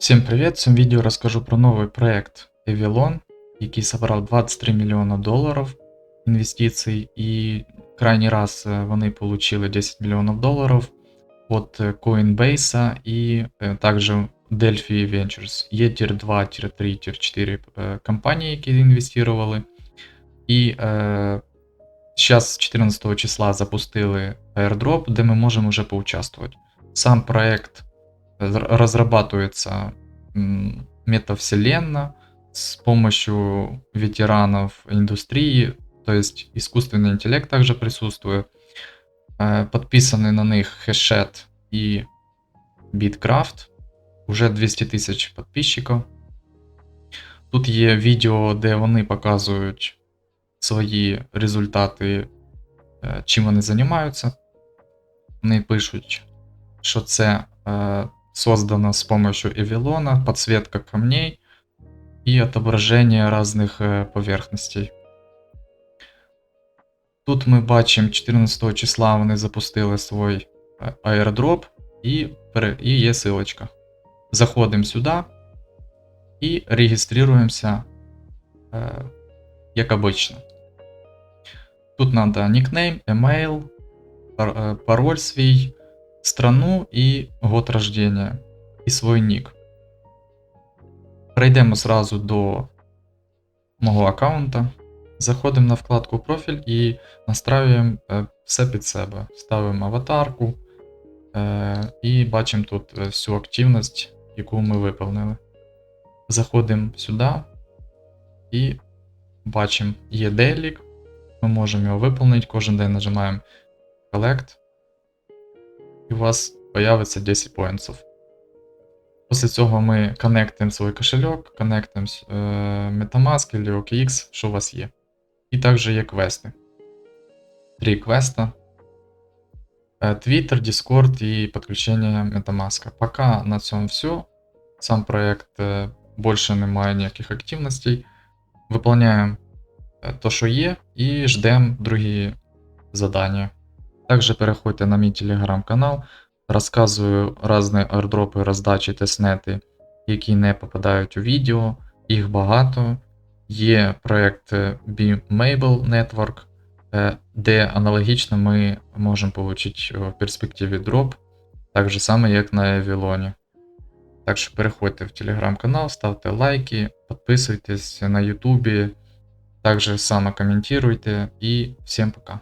Всім привіт! В цьому відео розкажу про новий проект Avalon, який зібрав 23 мільйона доларів інвестицій, і крайній раз е, вони отримали 10 мільйонів доларів від е, Coinbase і е, також Delphi Ventures. Є тір 2, тір 3, тір 4 е, компанії, які інвестували. І е, зараз 14 числа запустили airdrop, де ми можемо вже поучаствувати. Сам проект Р- разрабатывается м, метавселенная с помощью ветеранов индустрии, то есть искусственный интеллект также присутствует. Э, Подписаны на них Хешет и Bitcraft. Уже 200 тисяч підписчиків. Тут є відео, де вони показують свої результати, е, чим вони займаються. Вони пишуть, що це э, создано с помощью Эвилона, подсветка камней и отображение разных э, поверхностей. Тут ми бачимо 14 числа вони запустили свій е, airdrop і, пере- і є силочка. Заходимо сюди і реєструємося е, як обично. Тут надо нікнейм, емейл, пар- е, пароль свій, страну і год рождения, і свій нік. Перейдемо сразу до мого аккаунта. Заходимо на вкладку профіль і настраюємо е, все під себе. Ставимо аватарку е, і бачимо тут е, всю активність, яку ми виповнили. Заходимо сюди і бачимо, є дейлік. Ми можемо його виповнити. Кожен день нажимаємо Collect і у вас появиться 10 поінтів. Після цього ми коннектимо свій кошельок, коннектимо е, Metamask или OKX, що у вас є. І також є квести. Три квеста. Е, Twitter, Discord і підключення Metamask. Пока на цьому все. Сам проект е, більше не має ніяких активностей. Виповняємо е, то, що є, і ждемо другі задання. Также переходьте на мій телеграм-канал, розказую різні airdропи, роздачі, тестнети, які не попадають у відео. Їх багато. Є проект е, Network, е, де аналогічно ми можемо отримати в перспективі дроп, так же само, як на Avalon. Так що переходьте в телеграм-канал, ставте лайки, підписуйтесь на Ютубі, також само коментуйте і всім пока.